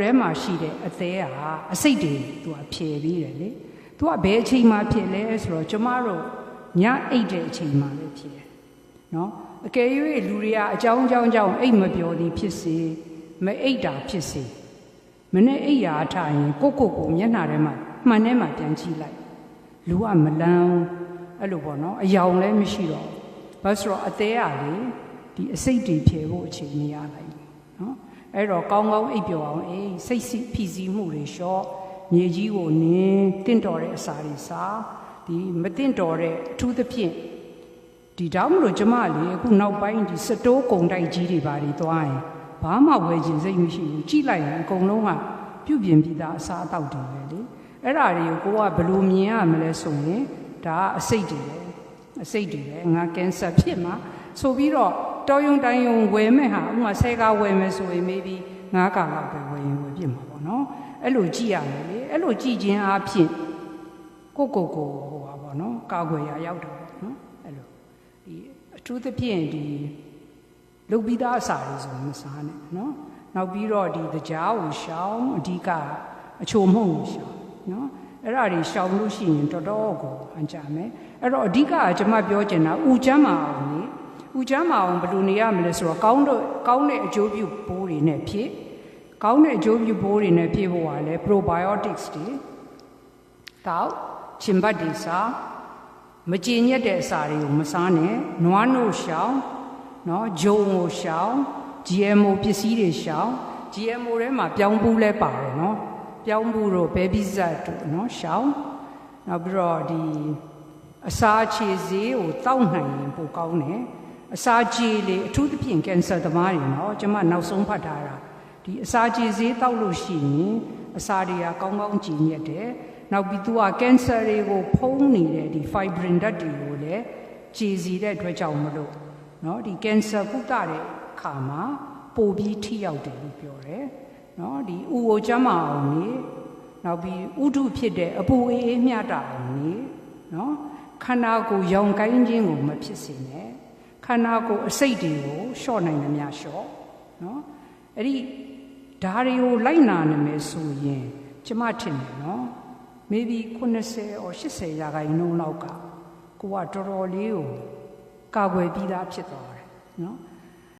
ထဲမှာရှိတဲ့အသေးဟာအစိတ်တွေသူကဖြယ်ပြီးတယ်လေသူကဘယ်အချိန်မှဖြယ်လဲဆိုတော့ကျမတို့ညအိတ်တဲ့အချိန်မှပဲဖြယ်နော်အကယ်၍လူတွေကအကြောင်းအကြောင်းကြောင့်အိတ်မပြောသည်ဖြစ်စေမအိတ်တာဖြစ်စေမနဲ့အိတ်ရာထားရင်ကိုယ့်ကိုယ်ကိုမျက်နှာထဲမှာမှန်ထဲမှာပြန်ကြည့်လိုက်လူကမလန်းအဲ့လိုပေါ့နော်အယောင်လည်းမရှိတော့ဘာလို့ဆိုတော့အသေးအားလေဒီအစိတ်တွေဖြယ်ဖို့အချိန်မရလိုက်ဘူးနော် အဲ့တော့ကောင်းကောင်းအိပ်ပျော်အောင်အေးစိတ်စီဖိစီးမှုတွေလျှော့မြေကြီးကိုနင်းတင့်တော်တဲ့အစာတွေစားဒီမတင့်တော်တဲ့အထူးသဖြင့်ဒီတောင်မလို့ကျမလေအခုနောက်ပိုင်းဒီစတိုးကုံတိုက်ကြီးတွေပါတွေသွားရင်ဘာမှဝယ်ခြင်းစိတ်မရှိဘူးကြည့်လိုက်ရင်အကုန်လုံးကပြုတ်ပြင်ပြီးသားအစာအသောက်တွေပဲလေအဲ့ဒါတွေကိုကိုကဘယ်လိုမြင်ရမလဲဆိုရင်ဒါကအစိတ်တွေပဲအစိတ်တွေပဲငါကင်ဆာဖြစ်မှာဆိုပြီးတော့ တော်ယုံတိုင်းယုံဝယ်မဲ့ဟာဥမာဆဲကားဝယ်မယ်ဆိုရင် maybe ငါးကာလောက်ပဲဝယ်ရင်ဝယ်ပြစ်မှာပေါ့နော်အဲ့လိုကြည့်ရတယ်လေအဲ့လိုကြည့်ခြင်းအပြင်ကိုကိုကိုဟိုပါပေါ့နော်ကာကွယ်ရရောက်တာပေါ့နော်အဲ့လိုဒီအထူးသဖြင့်ဒီလုတ်ပြီးသားအစာတွေဆိုမစားနဲ့နော်နောက်ပြီးတော့ဒီကြားကိုရှောင်းအဓိကအချိုမှုန့်ကိုရှောင်းနော်အဲ့ဒါတွေရှောင်လို့ရှိရင်တော်တော်ကိုဟန်ကြမယ်အဲ့တော့အဓိကကကျွန်မပြောချင်တာဥကျမ်းမာအောင်လေ ဥကျမ်းမာအောင်ဘယ်လိုနေရမလဲဆိုတော့ကောင်းတော့ကောင်းတဲ့အကျိုးပြုပိုးတွေနဲ့ဖြစ်ကောင်းတဲ့အကျိုးပြုပိုးတွေနဲ့ဖြစ်ဖို့ကလည်း probiotics တွေတောက်ချင်ဘတ်တွေစားမကြည်ညက်တဲ့အစာတွေကိုမစားနဲ့နွားနို့ရှောင်းနော်ဂျုံကိုရှောင်း GMO ပစ္စည်းတွေရှောင်း GMO ထဲမှာပြောင်းပူးလဲပါတယ်နော်ပြောင်းပူးတော့ဘဲပြီးဇတ်တို့နော်ရှောင်းနောက်ပြီးတော့ဒီအစာခြေစည်းကိုတောက်နိုင်ရင်ပိုကောင်းတယ် အစာခြေလေအထူးသဖြင့်ကင်ဆာသမားတွေနော်ကျွန်မနောက်ဆုံးဖတ်ထားတာဒီအစာခြေစည်းတောက်လို့ရှိရင်အစာတွေကကောင်းကောင်းကြည်ညက်တယ်နောက်ပြီးသူကကင်ဆာတွေကိုဖုံးနေတဲ့ဒီ fibrin ဓာတ်တွေကိုလည်းကြည်စီတဲ့အတွက်ကြောင့်မလို့เนาะဒီကင်ဆာကုသတဲ့ခါမှာပိုပြီးထိရောက်တယ်လို့ပြောတယ်เนาะဒီဥကိုကျမ်းမာအောင်နေနောက်ပြီးဥဒုဖြစ်တဲ့အပူအေးအေးမျှတာအောင်နေเนาะခန္ဓာကိုယ်ရောင်ကိုင်းခြင်းကိုမဖြစ်စေနဲ့ ခန္ဓာကိုယ်အစိတ်တွေကိုလျှော့နိုင်တယ်များလျှော့နော်အဲ့ဒီဓာတွေကိုလိုက်နာနိုင်မယ်ဆိုရင်ကျမထင်တယ်နော် maybe 90 or 80ရာခိုင်နှုန်းလောက်ကကိုကတော်တော်လေးကိုကာကွယ်ပြီးသားဖြစ်သွားတယ်နော်